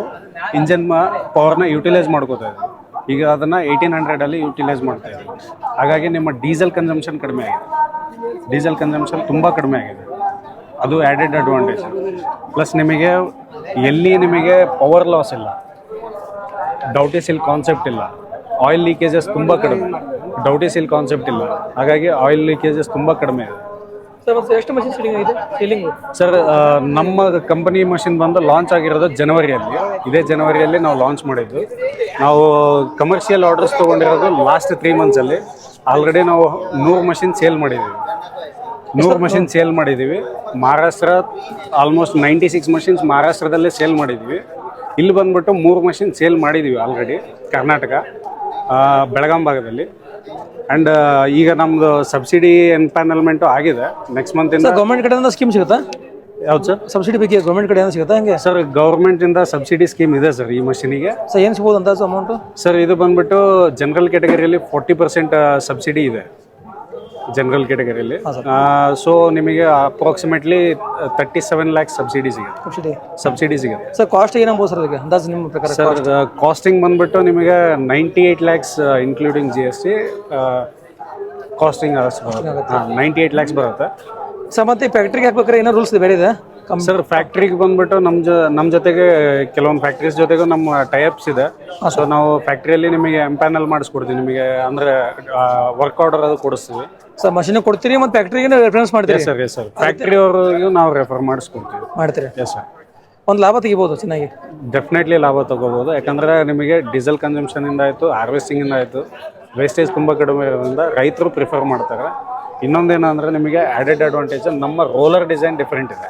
ಇಂಜನ್ ಪವರ್ನ ಯುಟಿಲೈಸ್ ಮಾಡ್ಕೋತಾ ಇದ್ವಿ. ಈಗ ಅದನ್ನು ಏಯ್ಟೀನ್ ಹಂಡ್ರೆಡಲ್ಲಿ ಯುಟಿಲೈಸ್ ಮಾಡ್ತಾ ಇದ್ದೀವಿ ಹಾಗಾಗಿ ನಿಮ್ಮ ಡೀಸೆಲ್ ಕನ್ಸಂಪ್ಷನ್ ಕಡಿಮೆ ಆಗಿದೆ. ಡೀಸೆಲ್ ಕನ್ಸಂಪ್ಷನ್ ತುಂಬ ಕಡಿಮೆ ಆಗಿದೆ. ಅದು ಆ್ಯಡೆಡ್ ಅಡ್ವಾಂಟೇಜ್ ಪ್ಲಸ್ ನಿಮಗೆ ಎಲ್ಲಿ ನಿಮಗೆ ಪವರ್ ಲಾಸ್ ಇಲ್ಲ ಡೌಟಿಸಿಲ್ ಕಾನ್ಸೆಪ್ಟ್ ಇಲ್ಲ. ಆಯಿಲ್ ಲೀಕೇಜಸ್ ತುಂಬ ಕಡಿಮೆ ಡೌಟಿಸಿಲ್ ಕಾನ್ಸೆಪ್ಟ್ ಇಲ್ಲ. ಹಾಗಾಗಿ ಆಯಿಲ್ ಲೀಕೇಜಸ್ ತುಂಬ ಕಡಿಮೆ ಇದೆ. ಎಷ್ಟು ಮಷಿನ್ ಸೀಲಿಂಗ್ ಆಗಿದೆ ಸೀಲಿಂಗ್ ಸರ್ ನಮ್ಮ ಕಂಪನಿ ಮಷಿನ್ ಬಂದು ಲಾಂಚ್ ಆಗಿರೋದು ಜನವರಿಯಲ್ಲಿ. ಇದೇ ಜನವರಿಯಲ್ಲಿ ನಾವು ಲಾಂಚ್ ಮಾಡಿದ್ದು. ನಾವು ಕಮರ್ಷಿಯಲ್ ಆರ್ಡರ್ಸ್ ತೊಗೊಂಡಿರೋದು ಲಾಸ್ಟ್ ತ್ರೀ ಮಂತ್ಸಲ್ಲಿ ಆಲ್ರೆಡಿ ನಾವು ನೂರು ಮಷಿನ್ ಸೇಲ್ ಮಾಡಿದ್ದೀವಿ. ನೂರು ಮಷಿನ್ ಸೇಲ್ ಮಾಡಿದ್ದೀವಿ Maharashtra almost ninety six machines ಮಹಾರಾಷ್ಟ್ರದಲ್ಲೇ sale ಮಾಡಿದ್ದೀವಿ ಇಲ್ಲಿ ಬಂದ್ಬಿಟ್ಟು ಮೂರು ಮಷಿನ್ ಸೇಲ್ ಮಾಡಿದ್ದೀವಿ ಆಲ್ರೆಡಿ ಕರ್ನಾಟಕ ಬೆಳಗಾಂ ಭಾಗದಲ್ಲಿ. ಆ್ಯಂಡ್ ಈಗ ನಮ್ಮದು ಸಬ್ಸಿಡಿ ಎನ್ಪ್ಯಾನಲ್ಮೆಂಟು ಆಗಿದೆ. ನೆಕ್ಸ್ಟ್ ಮಂತಿಂದ ಗೌರ್ಮೆಂಟ್ ಕಡೆಯಿಂದ ಸ್ಕೀಮ್ ಸಿಗುತ್ತಾ? ಯಾವ್ದು ಸರ್ ಸಬ್ಸಿಡಿ ಬಗ್ಗೆ ಗೌರ್ಮೆಂಟ್ ಕಡೆ ಏನು ಸಿಗುತ್ತಾ? ಹಂಗೆ? ಸರ್ ಗೌರ್ಮೆಂಟಿಂದ ಸಬ್ಸಿಡಿ ಸ್ಕೀಮ್ ಇದೆ ಸರ್ ಈ ಮಷಿನಿಗೆ ಸರ್ ಏನು ಸಿಗ್ಬೋದು ಅಂದಾಜು ಅಮೌಂಟು ಸರ್ ಇದು ಬಂದ್ಬಿಟ್ಟು ಜನರಲ್ ಕ್ಯಾಟಗರಿಯಲ್ಲಿ ಫೋರ್ಟಿ ಪರ್ಸೆಂಟ್ ಸಬ್ಸಿಡಿ ಇದೆ. ಜನರಲ್ ಕ್ಯಾಟಗರಿಯಲ್ಲಿ ಸೊ ನಿಮಗೆ approximately thirty seven lakhs subsidy ಸಿಗುತ್ತೆ. ಸಬ್ಸಿಡಿ ಸಬ್ಸಿಡಿ ಸಿಗುತ್ತೆ. ಸರ್ ಕಾಸ್ಟ್ ಏನಾಗ್ಬೋದು ಸರ್ ಅದಕ್ಕೆ? ಅಂದಾಜು ನಿಮ್ಮ ಪ್ರಕಾರ ಸರ್ ಕಾಸ್ಟಿಂಗ್ ಬಂದ್ಬಿಟ್ಟು ನಿಮಗೆ ninety eight lakhs including G S T costing ninety eight lakhs ಬರುತ್ತೆ. ಸರ್ ಮತ್ತೆ ಫ್ಯಾಕ್ಟ್ರಿಗೆ ಹಾಕ್ಬೇಕಾರೆ ಏನೋ ರೂಲ್ಸ್ ಇದೆ ಬೇರೆ ಇದೆ? ಸರ್ ಫ್ಯಾಕ್ಟ್ರಿಗೆ ಬಂದ್ಬಿಟ್ಟು ನಮ್ಮ ಜೊ ನಮ್ಮ ಜೊತೆಗೆ ಕೆಲವೊಂದು ಫ್ಯಾಕ್ಟ್ರೀಸ್ ಜೊತೆಗೂ ನಮ್ಮ ಟೈಅಪ್ಸ್ ಇದೆ. ಸೊ ನಾವು ಫ್ಯಾಕ್ಟ್ರಿಯಲ್ಲಿ ನಿಮಗೆ ಎಂಪ್ಯಾನಲ್ ಮಾಡಿಸ್ಕೊಡ್ತೀವಿ. ನಿಮಗೆ ಅಂದರೆ ವರ್ಕ್ ಆರ್ಡರ್ ಅದು ಕೊಡಿಸ್ತೀವಿ. ಸರ್ ಮಷಿನ್ ಕೊಡ್ತೀರಿ ಮತ್ತೆ ಫ್ಯಾಕ್ಟ್ರಿಗೆ ರೆಫರೆನ್ಸ್ ಮಾಡ್ತೀರಿ? ಸರ್ ಎಸ್ ಸರ್ ಫ್ಯಾಕ್ಟ್ರಿ ಅವ್ರಿಗೆ ನಾವು ರೆಫರ್ ಮಾಡಿಸ್ಕೊಡ್ತೀವಿ. ಮಾಡ್ತೀರಿ? ಎಸ್ ಸರ್ ಒಂದು ಲಾಭ ತೆಗಿಬೋದು ಚೆನ್ನಾಗಿ? ಡೆಫಿನೆಟ್ಲಿ ಲಾಭ ತಗೋಬೋದು. ಯಾಕಂದ್ರೆ ನಿಮಗೆ ಡೀಸೆಲ್ ಕನ್ಸಂಪ್ಷನಿಂದ ಆಯಿತು ಹಾರ್ವೆಸ್ಟಿಂಗಿಂದ ಆಯಿತು ವೇಸ್ಟೇಜ್ ತುಂಬ ಕಡಿಮೆ ಇರೋದ್ರಿಂದ ರೈತರು ಪ್ರಿಫರ್ ಮಾಡ್ತಾರೆ. ಇನ್ನೊಂದೇನಂದ್ರೆ ನಿಮಗೆ ಆಡೆಡ್ ಅಡ್ವಾಂಟೇಜ್ ನಮ್ಮ ರೋಲರ್ ಡಿಸೈನ್ ಡಿಫ್ರೆಂಟ್ ಇದೆ.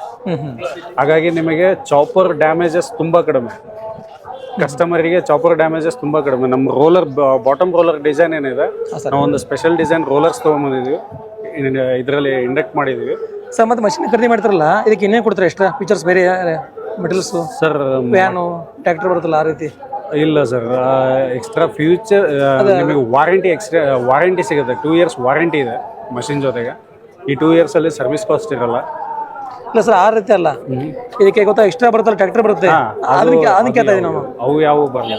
ಹಾಗಾಗಿ ನಿಮಗೆ ಚಾಪರ್ ಡ್ಯಾಮೇಜಸ್ ತುಂಬ ಕಡಿಮೆ. ಕಸ್ಟಮರಿಗೆ ಚಾಪರ್ ಡ್ಯಾಮೇಜಸ್ ತುಂಬಾ ಕಡಿಮೆ. ನಮ್ಮ ರೋಲರ್ ಬಾಟಮ್ ರೋಲರ್ ಡಿಸೈನ್ ಏನಿದೆ ನಾವು ಒಂದು ಸ್ಪೆಷಲ್ ಡಿಸೈನ್ ರೋಲರ್ಸ್ ತೊಗೊಂಬಂದಿದ್ದೀವಿ ಇದರಲ್ಲಿ ಇಂಡಕ್ಟ್ ಮಾಡಿದ್ವಿ. ಸರ್ ಮತ್ತೆ ಮಷಿನ್ ಖರೀದಿ ಮಾಡ್ತಾರಲ್ಲ ಇದಕ್ಕೆ ಇನ್ನೇನು ಕೊಡ್ತಾರೆ ಎಕ್ಸ್ಟ್ರಾ ಫೀಚರ್ಸ್ ಬೇರೆ ಮೆಟೀರಿಯಲ್ಸು ಸರ್ ಫ್ಯಾನು ಟ್ರ್ಯಾಕ್ಟರ್ ಬರುತ್ತಲ್ಲ ಆ ರೀತಿ? ಇಲ್ಲ ಸರ್ ಎಕ್ಸ್ಟ್ರಾ ಫ್ಯೂಚರ್ ನಿಮಗೆ ವಾರಂಟಿ ಎಕ್ಸ್ಟ್ರಾ ವಾರಂಟಿ ಸಿಗುತ್ತೆ. ಟೂ ಇಯರ್ಸ್ ವಾರಂಟಿ ಇದೆ ಮಷಿನ್ ಜೊತೆಗೆ. ಈ ಟೂ ಇಯರ್ಸಲ್ಲಿ ಸರ್ವಿಸ್ ಕಾಸ್ಟ್ ಇರಲ್ಲ. ಇಲ್ಲ ಸರ್ ಆ ರೀತಿ ಅಲ್ಲ. ಇದಕ್ಕೆ ಗೊತ್ತಾ ಎಕ್ಸ್ಟ್ರಾ ಬರುತ್ತಲ್ಲ ಟ್ರ್ಯಾಕ್ಟರ್ ಬರುತ್ತೆ. ಅದಕ್ಕೆ ಅದಕ್ಕೆ ಕೇಳ್ತಾ ಇದೀನಿ ನಾನು ಅವು ಯಾವ ಬರಲ್ಲ.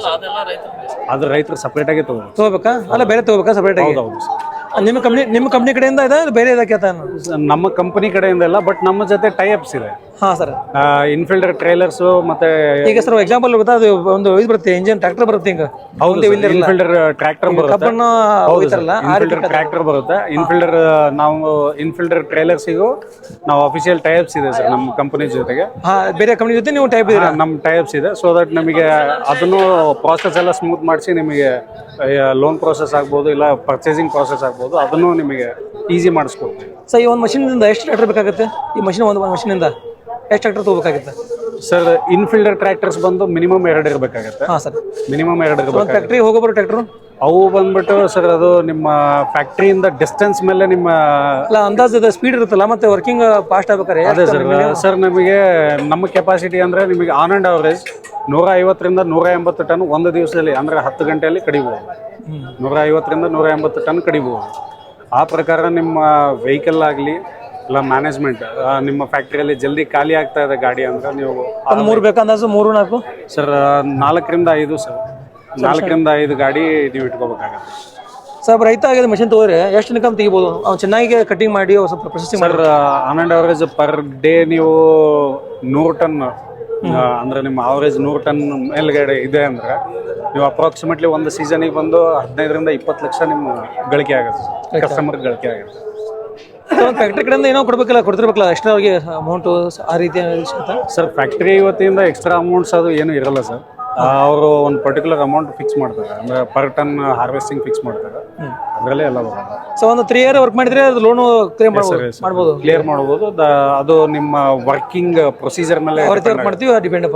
ಅದೆಲ್ಲ ರೈತರು ಸಪ್ರೇಟ್ ಆಗಿ ತಗೋ ತಗೋಬೇಕಾ? ಅಲ್ಲ ಬೇರೆ ತಗೋಬೇಕಾ ಸಪ್ರೇಟ್ ಆಗಿ? ನಿಮ್ಮ ಕಂಪ್ನಿ ನಿಮ್ಮ ಕಂಪ್ನಿ ಕಡೆಯಿಂದ ಇದೆ ಬೇರೆ ಇದಕ್ಕೆ ನಾನು ನಮ್ಮ ಕಂಪನಿ ಕಡೆಯಿಂದ ಇಲ್ಲ ಬಟ್ ನಮ್ಮ ಜೊತೆ ಟೈಅಪ್ಸ್ ಇದೆ. ಹಾಂ ಸರ್ ಇನ್ಫಿಲ್ಡರ್ ಟ್ರೈಲರ್ಸು ಮತ್ತೆ ಈಗ ಸರ್ ಎಕ್ಸಾಂಪಲ್ ಗೊತ್ತಾ? ಅದು ಒಂದು ಇದು ಬರುತ್ತೆ ಇಂಜಿನ್ ಟ್ರ್ಯಾಕ್ಟರ್ ಬರುತ್ತೆ ಹಿಂಗ ಹೌದು ಇನ್ಫಿಲ್ಡರ್ ಟ್ರ್ಯಾಕ್ಟರ್ ಬರುತ್ತೆ. ಕಬ್ಬನ್ನು ಇನ್ಫಿಲ್ಡರ್ ಟ್ರ್ಯಾಕ್ಟರ್ ಬರುತ್ತೆ. ಇನ್ಫಿಲ್ಡರ್ ನಾವು ಇನ್ಫಿಲ್ಡರ್ ಟ್ರೈಲರ್ಸಿಗೂ ನಾವು ಅಫಿಷಿಯಲ್ ಟೈಪ್ಸ್ ಇದೆ ಸರ್ ನಮ್ಮ ಕಂಪನಿ ಜೊತೆಗೆ. ಬೇರೆ ಕಂಪನಿ ಜೊತೆ ನೀವು ಟೈಪ್ ಇದೆ ನಮ್ಮ ಟೈಪ್ಸ್ ಇದೆ. ಸೊ ದಟ್ ನಮಗೆ ಅದನ್ನು ಪ್ರಾಸೆಸ್ ಎಲ್ಲ ಸ್ಮೂತ್ ಮಾಡಿಸಿ ನಿಮಗೆ ಲೋನ್ ಪ್ರಾಸೆಸ್ ಆಗ್ಬೋದು ಇಲ್ಲ ಪರ್ಚೇಸಿಂಗ್ ಪ್ರಾಸೆಸ್ ಆಗ್ಬೋದು ಅದನ್ನು ನಿಮಗೆ ಈಸಿ ಮಾಡಿಸ್ಕೊಡ್ತೀವಿ. ಸರ್ ಈ ಒಂದು ನಿಂದ ಎಷ್ಟು ಟ್ರ್ಯಾಕ್ಟರ್ ಬೇಕಾಗುತ್ತೆ? ಈ ಮಷಿನ್ ಒಂದು ಮಷಿನಿಂದ ಎಷ್ಟು ಟ್ರ್ಯಾಕ್ಟರ್ ತಗೋಬೇಕಾಗಿತ್ತು? ಸರ್ ಇನ್ಫೀಲ್ಡರ್ ಟ್ರ್ಯಾಕ್ಟರ್ಸ್ ಬಂದು ಮಿನಿಮಮ್ ಎರಡು ಇರಬೇಕಾಗತ್ತೆ. ಹಾಂ ಸರ್. ಮಿನಿಮಮ್ ಎರಡು ಇರಬೇಕು ಫ್ಯಾಕ್ಟ್ರಿ ಹೋಗೋಬರು ಟ್ರ್ಯಾಕ್ಟ್ರು ಅವು ಬಂದ್ಬಿಟ್ಟು ಸರ್ ಅದು ನಿಮ್ಮ ಫ್ಯಾಕ್ಟ್ರಿಯಿಂದ ಡಿಸ್ಟೆನ್ಸ್ ಮೇಲೆ ನಿಮ್ಮ ಅಲ್ಲ ಅಂದಾಜು ಸ್ಪೀಡ್ ಇರುತ್ತಲ್ಲ ಮತ್ತೆ ವರ್ಕಿಂಗ್ ಫಾಸ್ಟ್ ಆಗ್ಬೇಕಾರೆ ಅದೇ ಸರ್ ಸರ್ ನಮಗೆ ನಮ್ಮ ಕೆಪಾಸಿಟಿ ಅಂದರೆ ನಿಮಗೆ ಆನ್ ಆ್ಯಂಡ್ ಅವರೇಜ್ ನೂರ ಐವತ್ತರಿಂದ ನೂರ ಎಂಬತ್ತು ಟನ್ ಒಂದು ದಿವಸದಲ್ಲಿ ಅಂದರೆ ಹತ್ತು ಗಂಟೆಯಲ್ಲಿ ಕಡಿಬೋದು. ನೂರ ಐವತ್ತರಿಂದ ನೂರ ಎಂಬತ್ತು ಟನ್ ಕಡಿಬೋದು. ಆ ಪ್ರಕಾರ ನಿಮ್ಮ ವೆಹಿಕಲ್ ಆಗಲಿ ಇಲ್ಲ ಮ್ಯಾನೇಜ್ಮೆಂಟ್ ನಿಮ್ಮ ಫ್ಯಾಕ್ಟ್ರಿಯಲ್ಲಿ ಜಲ್ದಿ ಖಾಲಿ ಆಗ್ತಾ ಇದೆ ಗಾಡಿ ಅಂದ್ರೆ ನೀವು ಒಂದು ಮೂರು ಬೇಕಂದಾಜು ಮೂರು ನಾಲ್ಕು? ಸರ್ ನಾಲ್ಕರಿಂದ ಐದು ಸರ್ ನಾಲ್ಕರಿಂದ ಐದು ಗಾಡಿ ನೀವು ಇಟ್ಕೋಬೇಕಾಗತ್ತೆ. ಸರ್ ರೈತ ಆಗಿದೆ ಮಷಿನ್ ತಗೋರಿ ಎಷ್ಟು ಇನ್ಕಮ್ ತೆಗಿಬೋದು? ಅವ್ನು ಚೆನ್ನಾಗಿ ಕಟಿಂಗ್ ಮಾಡಿ ಸ್ವಲ್ಪ processing sir on and average per day ನೀವು ನೂರು ಟನ್ ಅಂದ್ರೆ ನಿಮ್ಮ ಅವರೇಜ್ ನೂರು ಟನ್ ಮೇಲ್ಗಡೆ ಇದೆ ಅಂದ್ರೆ ನೀವು ಅಪ್ರಾಕ್ಸಿಮೇಟ್ಲಿ ಒಂದು ಸೀಸನಿಗೆ ಬಂದು ಹದಿನೈದರಿಂದ ಇಪ್ಪತ್ತು ಲಕ್ಷ ನಿಮ್ಮ ಗಳಿಕೆ ಆಗುತ್ತೆ ಕಸ್ಟಮರ್ ಗಳಿಕೆ ಆಗುತ್ತೆ. ಫ್ಯಾಕ್ಟ್ರಿ ಕಡೆಯಿಂದ ಏನೋ ಕೊಡ್ಬೇಕಲ್ಲ, ಕೊಡ್ತಿರ್ಬೇಕಲ್ಲ ಎಕ್ಸ್ಟ್ರಾ ಅವ್ರಿಗೆ ಅಮೌಂಟು ಆ ರೀತಿ ಸರ್ ಫ್ಯಾಕ್ಟ್ರಿ ಇವತ್ತಿಂದ ಎಕ್ಸ್ಟ್ರಾ ಅಮೌಂಟ್ಸ್ ಅದು ಏನು ಇರಲ್ಲ ಸರ್ ಅವರು ಒಂದು ಪರ್ಟಿಕ್ಯುಲರ್ ಅಮೌಂಟ್ ಫಿಕ್ಸ್ ಮಾಡ್ತಾರೆ. ಅಂದ್ರೆ ಪರ್ ಟನ್ ಹಾರ್ವೆಸ್ಟಿಂಗ್ ಫಿಕ್ಸ್ ಮಾಡ್ತಾರೆ. ಅದರಲ್ಲೇ ಎಲ್ಲ ಬರೋದು ಸೊ ಒಂದು ತ್ರೀ ಇಯರ್ ವರ್ಕ್ ಮಾಡಿದ್ರೆ ಅದು ಲೋನು ಕ್ಲೇಮ್ ಮಾಡ್ಬೋದು ಕ್ಲಿಯರ್ ಮಾಡ್ಬೋದು. ಅದು ನಿಮ್ಮ ವರ್ಕಿಂಗ್ ಪ್ರೊಸೀಜರ್ ಮೇಲೆ ವರ್ಕ್ ಮಾಡ್ತೀವಿ ಡಿಪೆಂಡ್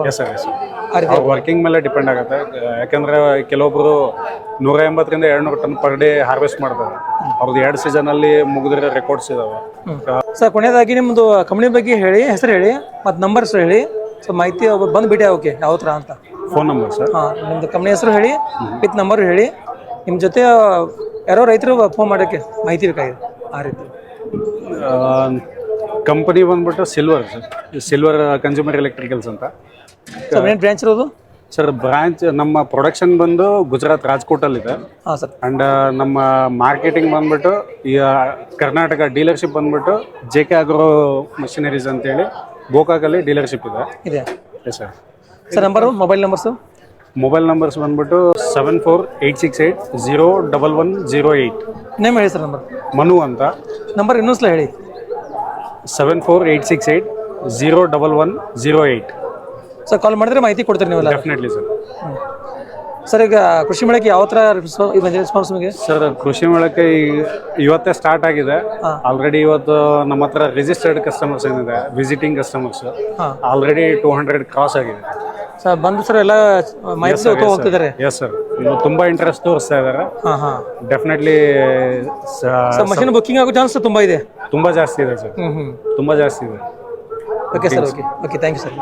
ವರ್ಕಿಂಗ್ ಮೇಲೆ ಡಿಪೆಂಡ್ ಆಗುತ್ತೆ. ಯಾಕಂದ್ರೆ ಕೆಲವೊಬ್ರು ನೂರ ಎಂಬತ್ತರಿಂದ ಎರಡ್ನೂರು ಟನ್ ಪರ್ ಡೇ ಹಾರ್ವೆಸ್ಟ್ ಮಾಡ್ತಾರೆ. ಅವ್ರದ್ದು ಎರಡು ಸೀಸನ್ ಅಲ್ಲಿ ಮುಗಿದ್ರೆ ರೆಕಾರ್ಡ್ಸ್ ಇದಾವೆ. ಸರ್ ಕೊನೆಯದಾಗಿ ನಿಮ್ಮದು ಕಂಪ್ನಿ ಬಗ್ಗೆ ಹೇಳಿ ಹೆಸರು ಹೇಳಿ ಮತ್ತು ನಂಬರ್ಸ್ ಹೇಳಿ. ಸೊ ಮಾಹಿತಿ ಬಂದು ಭೇಟಿ ಓಕೆ ಯಾವ ಥರ ಅಂತ. ಫೋನ್ ನಂಬರ್ ಸರ್ ಹಾಂ ನಿಮ್ಮದು ಕಂಪ್ನಿ ಹೆಸರು ಹೇಳಿ ವಿತ್ ನಂಬರ್ ಹೇಳಿ. ನಿಮ್ಮ ಜೊತೆ ಯಾರೋ ರೈತರು ಫೋನ್ ಮಾಡೋಕ್ಕೆ ಮಾಹಿತಿ ಬೇಕಾಗಿದೆ ಆ ರೀತಿ. ಕಂಪನಿ ಬಂದ್ಬಿಟ್ಟು silver sir silver consumer electricals ಅಂತ. ಸರ್ ಏನು ಬ್ರ್ಯಾಂಚ್ ಇರೋದು? ಸರ್ ಬ್ರಾಂಚ್ ನಮ್ಮ ಪ್ರೊಡಕ್ಷನ್ ಬಂದು ಗುಜರಾತ್ ರಾಜ್ಕೋಟಲ್ಲಿದೆ ಹಾಂ ಸರ್ ಅಂಡ್ ನಮ್ಮ ಮಾರ್ಕೆಟಿಂಗ್ ಬಂದ್ಬಿಟ್ಟು ಈ ಕರ್ನಾಟಕ ಡೀಲರ್ಶಿಪ್ ಬಂದ್ಬಿಟ್ಟು ಜೆ ಕೆ ಆಗ್ರೋ ಮಷಿನರೀಸ್ ಅಂತೇಳಿ ಗೋಕಾಕಲ್ಲಿ ಡೀಲರ್ಶಿಪ್ ಇದೆ. ಇದೆ. Yes sir sir number mobile numbers mobile numbers ಬಂದ್ಬಿಟ್ಟು seven four eight six eight zero double one zero eight name ಹೇಳಿ ಸರ್ ನಂಬರ್ ಮನು ಅಂತ. ನಂಬರ್ ಇನ್ನೊಂದ್ಸಲ ಹೇಳಿ. Seven four eight six eight zero double one zero eight sir call ಮಾಡಿದ್ರೆ ಮಾಹಿತಿ ಕೊಡ್ತೀರಿ ನೀವು definitely sir sir ಈಗ ಕೃಷಿ ಮೇಳಕ್ಕೆ ಯಾವ ತರ ರೆಸ್ಪಾ- ಇದು ಬಂದಿದೆ ರೆಸ್ಪಾನ್ಸ್ ನಿಮಗೆ? ಸರ್ ಕೃಷಿ ಮೇಳಕ್ಕೆ ಈ- ಇವತ್ತೇ ಸ್ಟಾರ್ಟ್ ಆಗಿದೆ. ಆಲ್ರೆಡಿ ಇವತ್ತು ನಮ್ಮ ಹತ್ರ ರಿಜಿಸ್ಟರ್ಡ್ ಕಸ್ಟಮರ್ಸ್ ಏನಿದೆ visiting customers. Already two hundred cross ಆಗಿದೆ. ಸರ್ ಬಂದು ಸರ್ ಎಲ್ಲ ಮಾಹಿತಿ ಹೋಗ್ತಿದ್ದಾರೆ. ಎಸ್ ಸರ್ ತುಂಬಾ ಇಂಟ್ರೆಸ್ಟ್ ತೋರಿಸ್ತಾ ಇದ್ದಾರೆ. ಹಾಂ ಹಾಂ. ಡೆಫಿನೆಟ್ಲಿ ಸರ್ ಮಷಿನ್ ಬುಕ್ಕಿಂಗ್ ಆಗೋ ಚಾನ್ಸ್ ತುಂಬಾ ಇದೆ. ತುಂಬಾ ಜಾಸ್ತಿ ಇದೆ ಸರ್ ತುಂಬಾ ಜಾಸ್ತಿ ಇದೆ. Okay sir okay okay thank you sir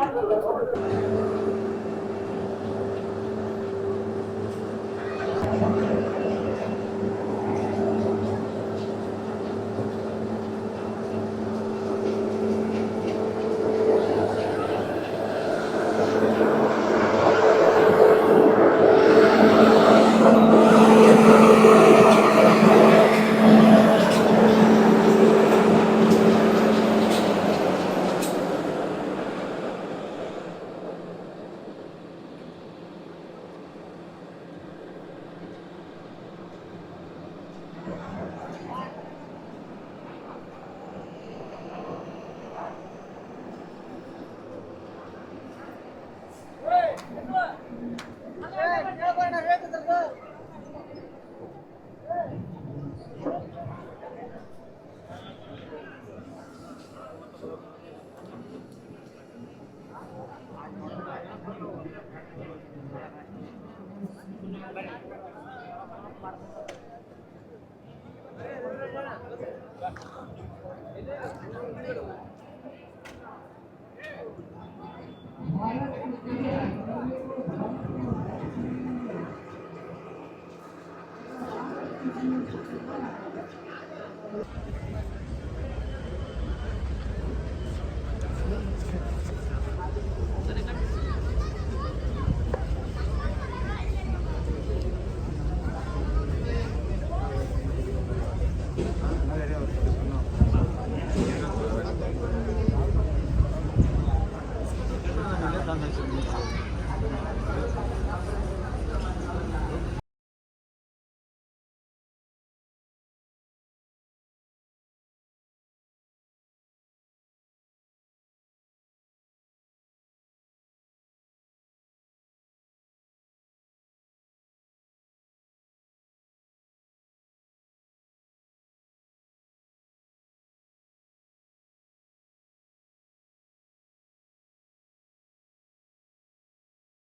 Thank you.